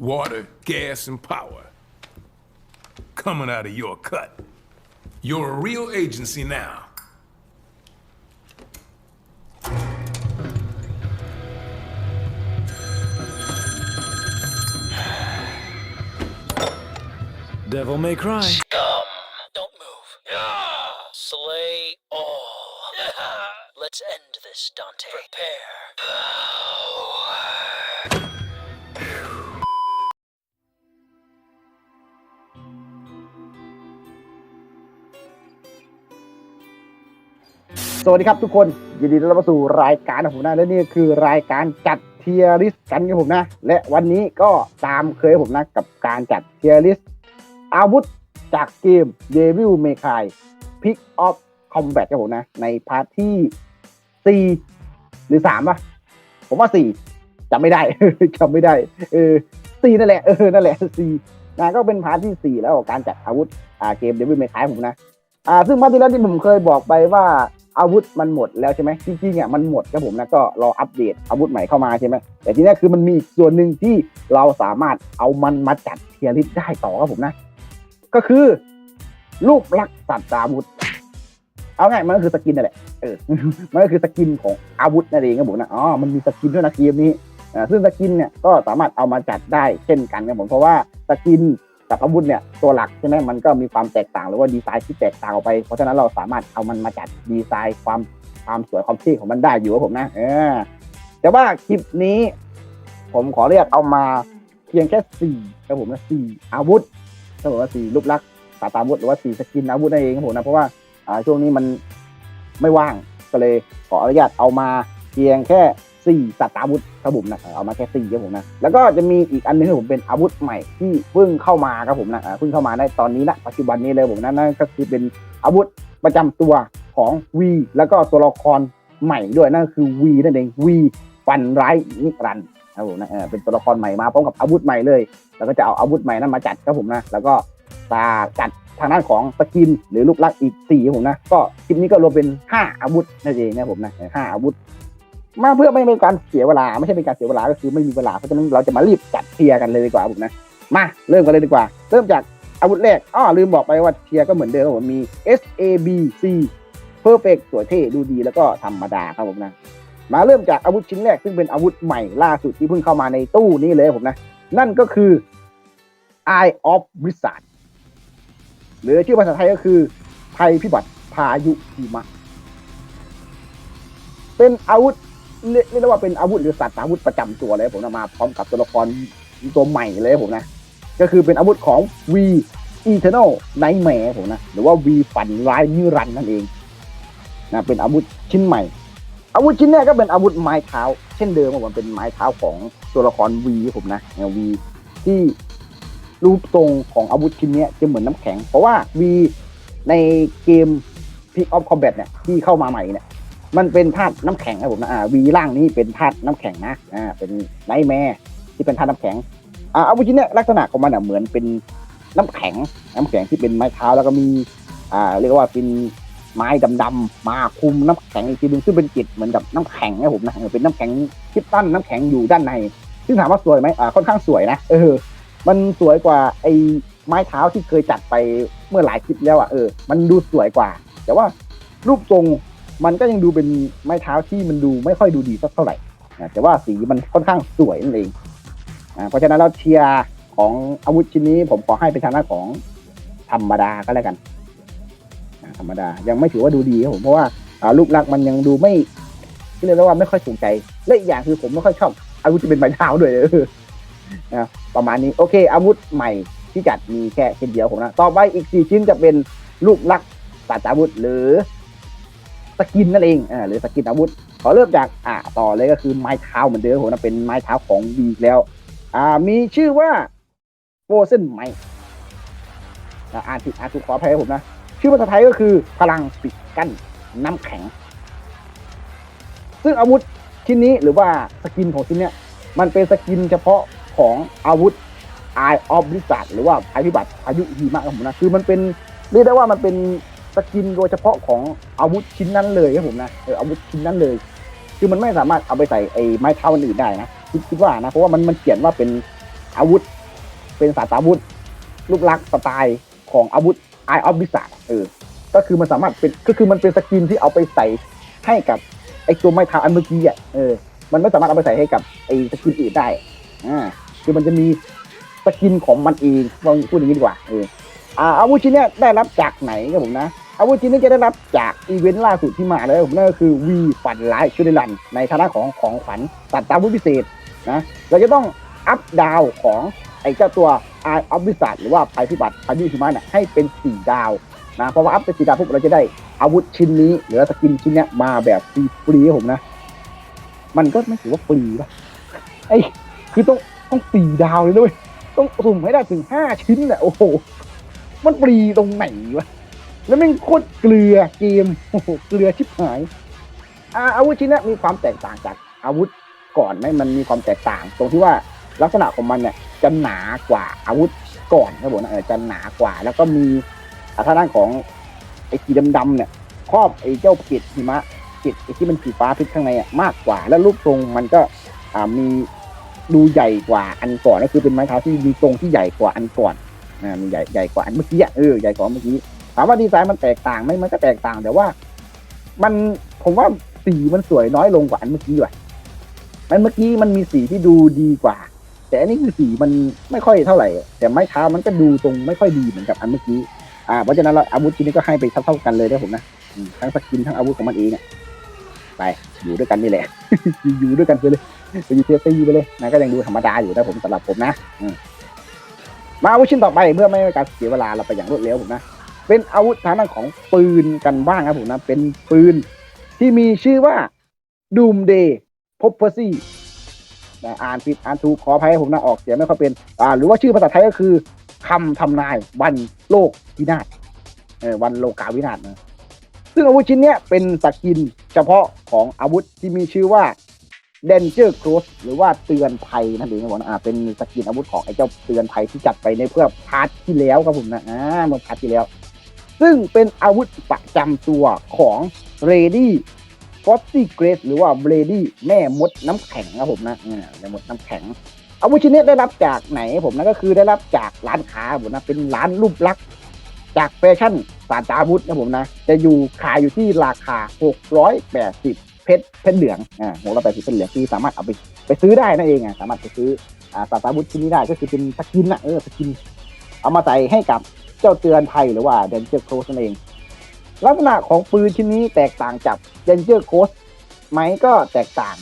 water, gas, and power. Coming out of your cut. You're a real agency now. Devil may cry. Scum! Don't move. Slay all. Let's end this, Dante. Prepare. สวัสดีครับทุกคน ยินดีต้อนรับเข้าสู่รายการของผมนะและนี่คือรายการจัดเทียริสกันครับผมนะ และวันนี้ก็ตามเคยผมนะ กับการจัดเทียริสอาวุธจากเกม Devil May Cry Pick of Combat ครับผมนะ ในพาร์ทที่ 4 หรือ3ป่ะ ผมว่า 4จำไม่ได้จำไม่ได้ เออ4นั่นแหละเออนั่นแหละ4นะก็เป็นพาร์ทที่ 4 แล้วของการจัดอาวุธอ่าเกม Devil May Cry ผมนะอ่าซึ่งมาที่แล้วที่ผมเคยบอกไปว่า อาวุธมันหมดแล้วใช่ไหมจริงๆอะมันหมดครับผมนะก็รออัปเดตอาวุธใหม่เข้ามาใช่ไหมแต่ทีนี้คือมันมีส่วนหนึ่งที่เราสามารถเอามันมาจัดเทียริสได้ต่อครับผมนะ ก็คือรูปลักษณ์สัตว์อาวุธ เอาง่ายมันก็คือสกินนั่นแหละเออมันก็คือสกินของอาวุธนั่นเองครับผมนะอ๋อมันมีสกินด้วยนะเกมนี้อ่าซึ่งสกินเนี่ยก็สามารถเอามาจัดได้เช่นกันครับผมเพราะว่าสกิน กับอาวุธเนี่ยตัวหลักใช่ไหมมันก็มีความแตกต่างหรือว่าดีไซน์ที่แตกต่างออกไป เพราะฉะนั้นเราสามารถเอามันมาจัดดีไซน์ความความสวยความเท่ของมันได้อยู่ครับผมนะเออแต่ว่าคลิปนี้ ผมขอเรียกเอามาเพียงแค่สี่ครับผมนะสี่อาวุธครับผมว่าสี่รูปลักษณ์ตาตาอาวุธหรือว่าสี่สกินอาวุธนั่นเองครับผมนะเพราะว่าอ่าช่วงนี้มันไม่ว่างก็เลยขออนุญาตเอามาเพียงแค่ สี่สัตว์อาวุธครับผมนะเอามาแค่สี่ครับผมนะแล้วก็จะมีอีกอันหนึงครับผมเป็นอาวุธใหม่ที่เพิ่งเข้ามาครับผมนะอ่าเพิ่งเข้ามาได้ตอนนี้นะปัจจุบันนี้เลยผมนะนั่นก็คือเป็นอาวุธประจำตัวของวีแล้วก็ตัวละครใหม่ด้วยนั่นคือวีนั่นเองวีฟันร้ายนิรันดร์ครับผมนะเออเป็นตัวละครใหม่มาพร้อมกับอาวุธใหม่เลย แล้วก็จะเอาอาวุธใหม่นั้นมาจัดครับผมนะแล้วก็ตาจัดทางด้านของสกินหรือรูปลักษณ์อีกสี่ผมนะก็คลิปนี้ก็รวมเป็นห้าอาวุธนั่นเองนะผมนะห้าอาวุธ มาเพื่อไม่เป็นการเสียเวลา ไม่ใช่เป็นการเสียเวลาก็คือไม่มีเวลาเพราะฉะนั้นเราจะมารีบจัดเทียร์กันเลยดีกว่าผมนะมาเริ่มกันเลยดีกว่า เริ่มจากอาวุธแรกอ้อลืมบอกไปว่าเทียร์ก็เหมือนเดิมครับผมมี S A B C Perfect สวยเท่ดูดีแล้วก็ธรรมดาครับผมนะมาเริ่มจากอาวุธชิ้นแรกซึ่งเป็นอาวุธใหม่ล่าสุดที่เพิ่งเข้ามาในตู้นี้เลยผมนะ นั่นก็คือ Eye of Blizzard หรือชื่อภาษาไทยก็คือภัยพิบัติพายุหิมะเป็นอาวุธ เรียกเรียกได้ว่าเป็นอาวุธหรือสัตว์อาวุธประจำตัวเลยผมนำมาพร้อมกับตัวละครตัวใหม่เลยผมนะ ก็คือเป็นอาวุธของ V Eternal Nightmare ผมนะ หรือว่า V ฝันร้ายนิรันดร์นั่นเองนะเป็นอาวุธชิ้นใหม่ อาวุธชิ้นแรกก็เป็นอาวุธไม้เท้า เช่นเดิมผมเป็นไม้เท้าของตัวละคร V ผมนะแนว V ที่รูปทรงของอาวุธชิ้นนี้จะเหมือนน้ำแข็ง เพราะว่า V ในเกม Pick of Combat เนี่ยที่เข้ามาใหม่เนี่ย มันเป็นธาตุน้ำแข็งครับผมนะอ่าวีล่างนี้เป็นธาตุน้ำแข็งนะอ่าเป็นไนท์แมร์ที่เป็นธาตุน้ำแข็งอ่าอาวุธชิ้นเนี้ยลักษณะของมันอะเหมือนเป็นน้ำแข็ง น้ำแข็งที่เป็นไม้เท้าแล้วก็มีอ่าเรียกว่าเป็นไม้ดำๆมาคุมน้ำแข็งอีกทีนึงซึ่งเป็นกิจเหมือนกับน้ำแข็งนะผมนะเป็นน้ำแข็งคิปตันน้ำแข็งอยู่ด้านใน ซึ่งถามว่าสวยไหมอ่าค่อนข้างสวยนะเออ มันสวยกว่าไอ้ไม้เท้าที่เคยจัดไปเมื่อหลายคลิปแล้วอะเออมันดูสวยกว่า แต่ว่ารูปทรง มันก็ยังดูเป็นไม้เท้าที่มันดูไม่ค่อยดูดีสักเท่าไหร่นะแต่ว่าสีมันค่อนข้างสวยนั่นเองเพราะฉะนั้นเราเชียร์ของอาวุธชิ้นนี้ ผมขอให้เป็นทางด้านของธรรมดาก็แล้วกันธรรมดายังไม่ถือว่าดูดีครับผมเพราะว่าอ่ารูปลักมันยังดูไม่ที่เรียกว่าไม่ค่อยถูกใจและอีกอย่างคือผมไม่ค่อยชอบอาวุธที่เป็นไม้เท้าด้วยนะประมาณนี้โอเค อาวุธใหม่ที่จัดมีแค่ชิ้นเดียวผมนะต่อไปอีกสี่ชิ้นจะเป็นรูปลักษณ์สัตว์อาวุธหรือ สกินนั่นเองอ่าหรือสกินอาวุธขอเริ่มจากอ่าต่อเลยก็คือไม้เท้าเหมือนเดิมผมนะเป็นไม้เท้าของวีแล้ว อ่ามีชื่อว่าโฟเซนไม้อ่านผิดอ่านถูกขออภัยผมนะ ชื่อภาษาไทยก็คือพลังปิดกั้นน้ำแข็ง ซึ่งอาวุธชิ้นนี้หรือว่าสกินของชิ้นเนี้ยมันเป็นสกินเฉพาะของอาวุธ Eye of Blizzard หรือว่าภัยพิบัติพายุหิมะครับผมนะคือมันเป็นเรียกได้ว่ามันเป็น สกินโดยเฉพาะของอาวุธชิ้นนั้นเลยครับผมนะเอออาวุธชิ้นนั้นเลย คือมันไม่สามารถเอาไปใส่ไอ้ไม้เท้าอันอื่นได้นะคิดคิดว่านะเพราะว่ามันมันเขียนว่าเป็นอาวุธ เป็นศาตาวุธรูปลักษณ์สไตล์ของอาวุธ Eye of Wizard เออ ก็คือมันสามารถเป็นก็คือมันเป็นสกินที่เอาไปใส่ให้กับไอ้ตัวไม้เท้าอันเมื่อกี้อะเออมันไม่สามารถเอาไปใส่ให้กับไอ้สกินอื่นได้อ่าคือมันจะมีสกินของมันเองลองพูดอย่างนี้ดีกว่าเอออ่าอาวุธชิ้นเนี้ยได้รับจากไหนครับผมนะ อาวุธชิ้นนี้จะได้รับจากอีเวนต์ล่าสุดที่มาเลยครับผมนั่นก็คือวีฝันร้ายชุดลันในฐานะของของขวัญสัตว์ตาวุธพิเศษนะเราจะต้องอัพดาวของไอ้เจ้าตัว Eye of Wizard หรือว่าภัยพิบัติพายุหิมะเนี่ยให้เป็นสี่ดาวนะเพราะว่าอัพเป็นสี่ดาวปุ๊บเราจะได้อาวุธชิ้นนี้หรือสกินชิ้นเนี้ยมาแบบฟรีๆผมนะ มันก็ไม่ถือว่าฟรีป่ะไอ้คือต้องต้องสี่ดาวเลยด้วย ต้องสุ่มให้ได้ถึงห้าชิ้นแหละโอ้โหมันฟรีตรงไหนวะ แล้วแม่งโคตรเกลือเกมโอ้โหเกลือชิบหายอาอาวุธชิ้นนี้มีความแตกต่างจากอาวุธก่อนไหมมันมีความแตกต่าง ตรงที่ว่าลักษณะของมันเนี่ยจะหนากว่าอาวุธก่อนครับผมนะจะหนากว่า แล้วก็มีอาทาด้านของไอ้สีดำๆเนี่ยครอบไอ้เจ้าเกล็ดหิมะเกล็ดไอ้ที่มันสีฟ้าพิษข้างในอะมากกว่า แล้วรูปทรงมันก็อ่ามีดูใหญ่กว่าอันก่อนก็คือเป็นไม้เท้าที่มีทรงที่ใหญ่กว่าอันก่อนอ่ามีใหญ่ใหญ่กว่าอันเมื่อกี้เออใหญ่กว่าเมื่อกี้ามว่าดีไซน์มันแตกต่างไหมมันก็แตกต่างแต่ว่า มันผมว่าสีมันสวยน้อยลงกว่าอันเมื่อกี้ว่ะอันเมื่อกี้มันมีสีที่ดูดีกว่า แต่อันนี้คือสีมันไม่ค่อยเท่าไหร่ แต่ไม้เท้ามันก็ดูตรงไม่ค่อยดีเหมือนกับอันเมื่อกี้อ่าเพราะฉะนั้นเราอาวุธชิ้นนี้ก็ให้ไปเท่าๆกันเลยนะผมนะทั้งสกินทั้งอาวุธของมันเองเนี่ยไปอยู่ด้วยกันนี่แหละ อยู่ด้วยกันไปเลยไปอยู่เทียซีไปเลยนะก็ยังดูธรรมดาอยู่นะผมสำหรับผมนะมมาอาวุธชิ้นต่อไปเพื่อไม่ให้การเสียเวลาเราไปอย่างรวดเร็วผมนะ เป็นอาวุธทางด้านของปืนกันบ้างครับผมนะ เป็นปืนที่มีชื่อว่า Doomday Prophecy นะอ่านผิดอ่านถูกขออภัยผมนะออกเสียงไม่ค่อยเป็น อ่า หรือว่าชื่อภาษาไทยก็คือคำทำนายวันโลกวินาศวันโลกาวินาศนะซึ่งอาวุธชิ้นเนี้ยเป็นสกินเฉพาะของอาวุธที่มีชื่อว่า Danger Close หรือว่าเตือนภัยนั่นเองครับผมนะอ่าเป็นสกินอาวุธของไอ้เจ้าเตือนภัยที่จัดไปในเพื่อพาร์ทที่แล้วครับผมนะอ่าเมื่อพาร์ทที่แล้ว ซึ่งเป็นอาวุธประจำตัวของเรดี้ฟอสซี่เกรสหรือว่าเรดี้แม่มดน้ำแข็งครับผมนะอ่าแม่มดน้ำแข็ง อาวุธชิ้นนี้ได้รับจากไหนผมนะก็คือได้รับจากร้านค้าผมนะเป็นร้านรูปลักษณ์จากแฟชั่นสารตาวุธนะผมนะ จะอยู่ขายอยู่ที่ราคา 680 เพชรเพชรเหลืองอ่า680เพชรเหลืองคือสามารถเอาไปไปซื้อได้นั่นเองอะสามารถไปซื้ออ่าสารตาอาวุธชิ้นนี้ได้ก็คือเป็นสกินนะเออสกิน เอามาใส่ให้กับ เจ้าเตือนภัยหรือว่า Danger Close นั่นเอง ลักษณะของปืนชิ้นนี้แตกต่างจาก Danger Close ไหมก็แตกต่าง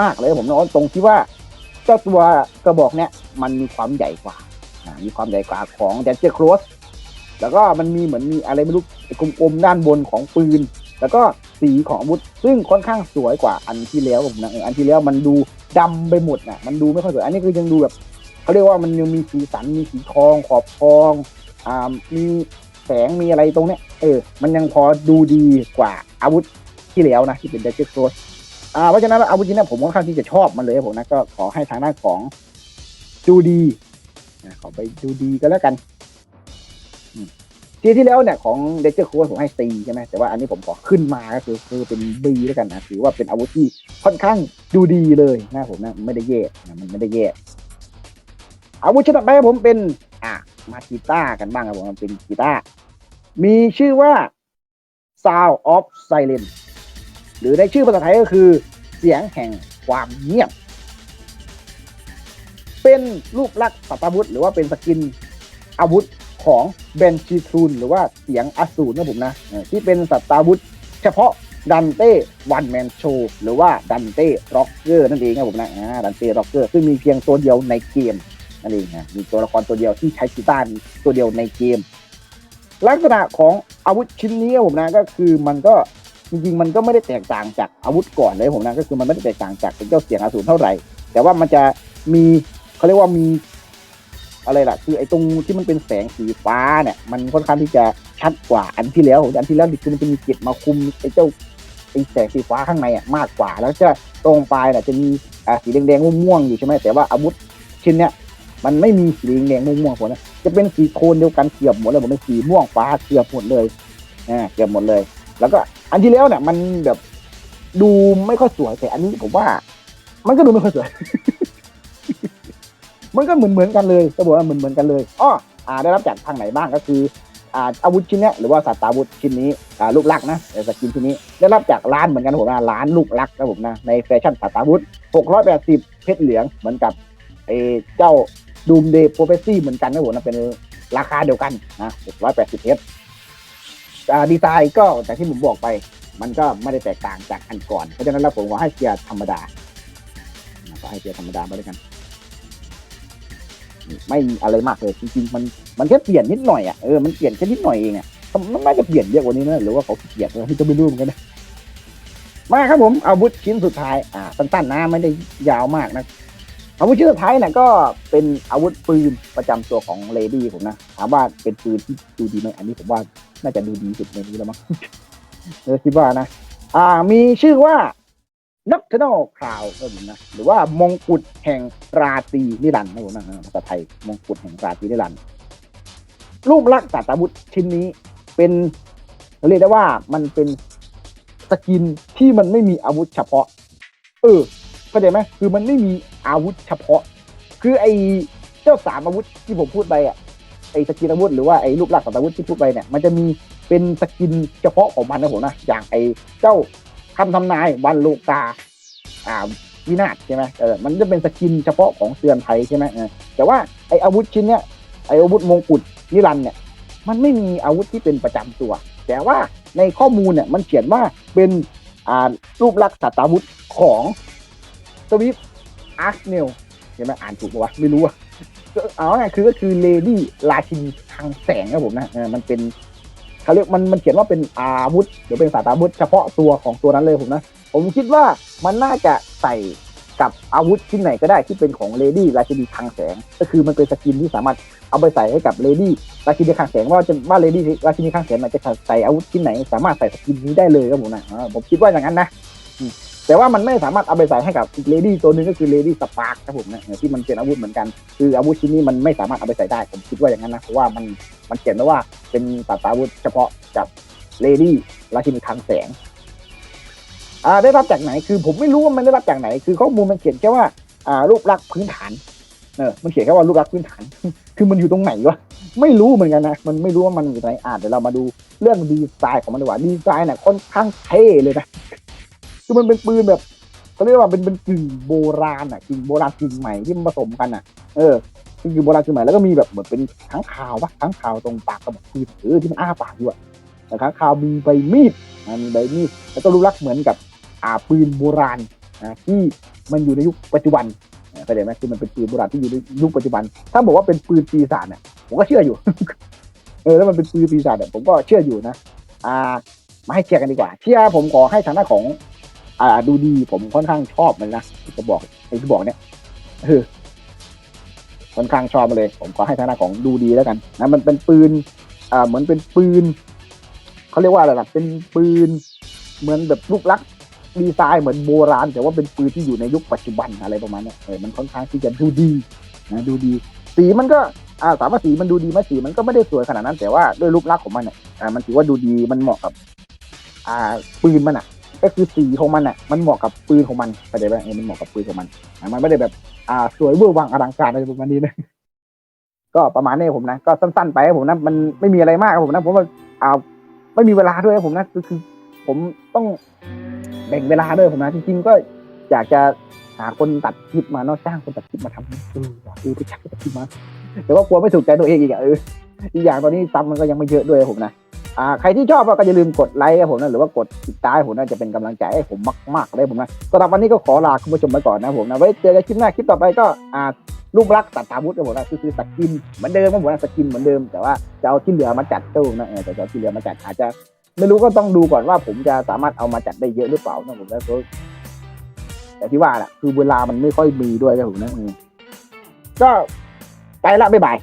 มากเลยผมนะตรงที่ว่าเจ้าตัวกระบอกเนี้ยมันมีความใหญ่กว่ามีความใหญ่กว่าของ Danger Close แล้วก็มันมีเหมือนมีอะไรไม่รู้กลมๆด้านบนของปืน แล้วก็สีของอาวุธ ซึ่งค่อนข้างสวยกว่าอันที่แล้วผมนะอออันที่แล้วมันดูดำไปหมดนะมันดูไม่ค่อยสวย อันนี้คือยังดูแบบเขาเรียกว่ามันยังมีสีสันมีสีทองขอบทอง อ่ามีแสงมีอะไรตรงเนี้ยเออ มันยังพอดูดีกว่าอาวุธที่แล้วนะที่เป็น d ด g เจ r ร์โ e อ่าเพราะฉะนั้นอาวุธนี้นะผมค่อนข้างที่จะชอบมันเลยผมนะก็ขอให้ทางด้านของดูดีนะขอไปดูดีก็แล้วกันทีที่แล้วเนี่ยของ d ด g เจ r ร์โ e ผมให้ C ใช่ไหมแต่ว่าอันนี้ผมขอขึ้นมาก็คือคือเป็น B แล้วกันนะถือว่าเป็นอาวุธที่ค่อนข้างดูดีเลยนะผมนะไม่ได้แย่นะมันไม่ได้แย่อาวุธชนิดไปผมเป็น อะมากีตาร์กันบ้างครับผมมันเป็นกีตาร์มีชื่อว่า Sound of Silence หรือในชื่อภาษาไทยก็คือเสียงแห่งความเงียบ เป็นรูปลักษณ์สัตวุธ หรือว่าเป็นสกินอาวุธของเบนชีทูนหรือว่าเสียงอสูรนะผมนะ ที่เป็นสัตวุธ เฉพาะดันเต้วันแมนโชหรือว่าดันเต้ร็อกเกอร์นั่นเองครับผมนะดันเต้ร็อกเกอร์ซึ่งมีเพียงตัวเดียวในเกม นั่นเองนะมีตัวละครตัวเดียวที่ใช้กีตาร์ตัวเดียวในเกม ลักษณะของอาวุธชิ้นนี้ผมนะก็คือมันก็จริงๆมันก็ไม่ได้แตกต่างจากอาวุธก่อนเลยผมนะก็คือมันไม่ได้แตกต่างจากเป็นเจ้าเสียงอสูรเท่าไหร่ แต่ว่ามันจะมีเขาเรียกว่ามีอะไรล่ะ คือไอ้ตรงที่มันเป็นแสงสีฟ้าเนี่ยมันค่อนข้างที่จะชัดกว่าอันที่แล้วอันที่แล้วคือมันจะมีเกล็ดมาคุมไอ้เจ้าไอ้แสงสีฟ้าข้างในอะมากกว่า แล้วจะตรงปลายน่ะจะมีอ่าสีแดงๆม่วงๆอยู่ใช่ไหมแต่ว่าอาวุธชิ้นเนี้ย มันไม่มีสีแดงม่วงๆผมดนะจะเป็นสีโทนเดียวกันเกือบหมดเลยผมเป็นสีม่วงฟ้าเกือบหมดเลยอ่าเกือบหมดเลย แล้วก็อันที่แล้วเนี่ยมันแบบดูไม่ค่อยสวยแต่อันนี้ผมว่า มันก็ดูไม่ค่อยสวย มันก็เหมือนเหมือนกันเลยจะบอกว่าเหมือนเหมือนกันเลยอ้ออ่าได้รับจากทางไหนบ้างก็คืออ่าอาวุธชิ้นเนี้ยหรือว่าสัตว์อาวุธชิ้นนี้อ่าลูกลักนะเอสกินชิ้นนี้ได้รับจากร้านเหมือนกันผมนะร้านลูกลักนะผมนะในแฟชั่นสัตว์อาวุธ680 เพชรเหลืองเหมือนกับไอ้เจ้า ดูมเดย์โปรเฟซี่เหมือนกันนะผมนะเป็นราคาเดียวกันนะ680เพชรอ่าดีไซน์ก็จากที่ผมบอกไป มันก็ไม่ได้แตกต่างจากอันก่อน เพราะฉะนั้นแล้วผมก็ให้เกียร์ธรรมดาก็ให้เกียร์ธรรมดาไปด้วยกันไม่อะไรมากเลยจริงๆมันมันแค่เปลี่ยนนิดหน่อยอะเออมันเปลี่ยนแค่นิดหน่อยเองอะมันน่าจะเปลี่ยนเยอะกว่านี้นะหรือว่าเขาขี้เกียจเราจะไม่รู้เหมือนกันนะมาครับผมอาวุธชิ้นสุดท้ายอ่าสั้นๆนะไม่ได้ยาวมากนะ อาวุธชิ้นสุดท้ายเนี่ยก็เป็นอาวุธปืนประจำตัวของเลดี้ผมนะถามว่าเป็นปืนที่ดูดีไหมอันนี้ผมว่าน่าจะดูดีสุดในนี้แล้วมั้งเออคิดว่านะ อ่ามีชื่อว่า Nocturnal Cloud ครับผมนะหรือว่ามงกุฎแห่งราตรีนิรันดร์นะผมนะเออภาษาไทยมงกุฎแห่งราตรีนิรันดร์รูปลักษณ์สัตว์อาวุธชิ้นนี้เป็นเรียกได้ว่ามันเป็นสกินที่มันไม่มีอาวุธเฉพาะ เออเข้าใจไหมคือมันไม่มี อาวุธเฉพาะ คือไอ้เจ้าสามอาวุธที่ผมพูดไปอะไอ้สกินอาวุธหรือว่าไอ้รูปลักษณ์สัตว์อาวุธที่พูดไปเนี่ยมันจะมีเป็นสกินเฉพาะของมันนะผมนะอย่างไอ้เจ้าคำทำนายวันโลกา อ่าวินาศใช่ไหมเออมันจะเป็นสกินเฉพาะของเตือนไทยใช่ไหมเออแต่ว่าไออาวุธชิ้นเนี้ยไออาวุธมงกุฎนิรันเนี่ย มันไม่มีอาวุธที่เป็นประจำตัว แต่ว่าในข้อมูลเนี่ยมันเขียนว่าเป็นอ่ารูปลักษณ์สัตว์อาวุธของสวิฟ อาร์คเนลใช่ไหมอ่านถูกปะวะไม่รู้อะเอาไงคือก็คือเลดี้ราชินีทางแสงครับผมนะมันเป็นเขาเรียกมันมันเขียนว่าเป็นอาวุธหรือเป็นศาตาวุธ เฉพาะตัวของตัวนั้นเลยผมนะ ผมคิดว่ามันน่าจะใส่กับอาวุธชิ้นไหนก็ได้ที่เป็นของเลดี้ราชินีคลังแสง ก็คือมันเป็นสกินที่สามารถเอาไปใส่ให้กับเลดี้ราชินีคลังแสงว่าจะว่าเลดี้ราชินีคลังแสงมันจะใส่อาวุธชิ้นไหน สามารถใส่สกินนี้ได้เลยครับผมนะผมคิดว่าอย่างนั้นนะ แต่ว่ามันไม่สามารถเอาไปใส่ให้กับเลดี้ตัวหนึงก็คือเลดี้สปาร์คครับผมนะที่มันเป็นอาวุธเหมือนกัน คืออาวุธชิ้นนี้มันไม่สามารถเอาไปใส่ได้ ผมคิดว่าอย่างนั้นนะเพราะว่ามันมันเขียนไว้ว่าเป็นศาสตาวุธเฉพาะกับเลดี้ราชินีคลังแสงอ่าได้รับจากไหนคือผมไม่รู้ว่ามันได้รับจากไหน คือข้อมูลมันเขียนแค่ว่าอ่ารูปลักษณ์พื้นฐานเออมันเขียนแค่ว่ารูปลักษณ์พื้นฐาน คือมันอยู่ตรงไหนวะไม่รู้เหมือนกันนะ มันไม่รู้ว่ามันอยู่ไหนอ่านเดี๋ยวเรามาดูเรื่องดีไซน์ของมันดีกว่าดีไซน์เนี่ยค่อนข้างเท่เลยนะ คือมันเป็นปืนแบบเขาเรียกว่าเป็นเป็นกึ่งโบราณอะกึ่งโบราณกึ่งใหม่ที่มันผสมกันอะ เออกึ่งโบราณกึ่งใหม่แล้วก็มีแบบเหมือนเป็นข้างคาวปะข้างคาวตรงปากกระบอกปืนเออที่มันอ้าปากอยู่อะแต่ข้างคาวมีใบมีดอ่ามีใบมีดแล้วก็รูปลักษณ์เหมือนกับอ่าปืนโบราณนะที่มันอยู่ในยุคปัจจุบันอ่าเข้าใจไหมคือมันเป็นปืนโบราณที่อยู่ในยุคปัจจุบัน ถ้าบอกว่าเป็นปืนปีศาจเนี่ยผมก็เชื่ออยู่ เออแล้วมันเป็นปืนปีศาจเนี่ยผมก็เชื่ออยู่นะ อ่า มาให้เชียร์กันดีกว่าเชียร์ผมขอให้ฐานะของ อ่า ดูดีผมค่อนข้างชอบมันนะจะบอกไอ้ที่บอกเนี่ยเออค่อนข้างชอบมาเลย ผมขอให้ฐานะของดูดีแล้วกันนะมันเป็นปืน อ่า เหมือนเป็นปืนเขาเรียกว่าอะไรล่ะเป็นปืน เหมือนแบบรูปลักษณ์ดีไซน์เหมือนโบราณ แต่ว่าเป็นปืนที่อยู่ในยุคปัจจุบันอะไรประมาณนี้เออมันค่อนข้างที่จะดูดีนะดูดี สีมันก็อ่าถามว่าสีมันดูดีไหมสีมันก็ไม่ได้สวยขนาดนั้น แต่ว่าด้วยรูปลักษณ์ของมันเนี่ยอ่ามันถือว่าดูดีมันเหมาะกับ อ่าปืนมันอะ ก็คือสีของมันอะมันเหมาะกับปืนของมันเข้าใจไหมเออมันเหมาะกับปืนของมันอ่ามันไม่ได้แบบ อ่า สวยเวอร์วังอลังการอะไรประมาณนี้นะก็ประมาณนี้ผมนะก็สั้น ๆ ไปครับผมนะมันไม่มีอะไรมากครับผมนะผมว่าอ่าไม่มีเวลาด้วยครับผมนะคือคือ ผมต้องแบ่งเวลาด้วยผมนะจริงๆก็อยากจะหาคนตัดคลิปมาเนาะจ้างคนตัดคลิปมาทำเออว่ะเออไปจ้างคนตัดคลิปมาแต่ว่ากลัวไม่ถูกใจตัวเองอีกอะเอออีกอย่างตอนนี้ซับมันก็ยังไม่เยอะด้วยครับผมนะ อ่าใครที่ชอบก็อย่าลืมกดไลค์ครับผมนะหรือว่ากดติดตามผมนะจะเป็นกำลังใจให้ผมมากๆเลยผมนะสำหรับวันนี้ก็ขอลาคุณผู้ชมไปก่อนนะผมนะไว้เจอกันคลิปหน้าคลิปต่อไปก็อ่ารูปลักษณ์ตัดตาวุฒิครับผมนะคือคือสกินเหมือนเดิมครับผมนะสกินเหมือนเดิมแต่ว่าจะเอาที่เหลือมาจัดตู้นะเออแต่จะเอาที่เหลือมาจัดอาจจะ ไม่รู้ก็ต้องดูก่อนว่าผมจะสามารถเอามาจัดได้เยอะหรือเปล่านะผมนะเพราะแต่ที่ว่าแหละคือเวลามันไม่ค่อยมีด้วยนะผมนะอืมก็ไปละบ๊ายบาย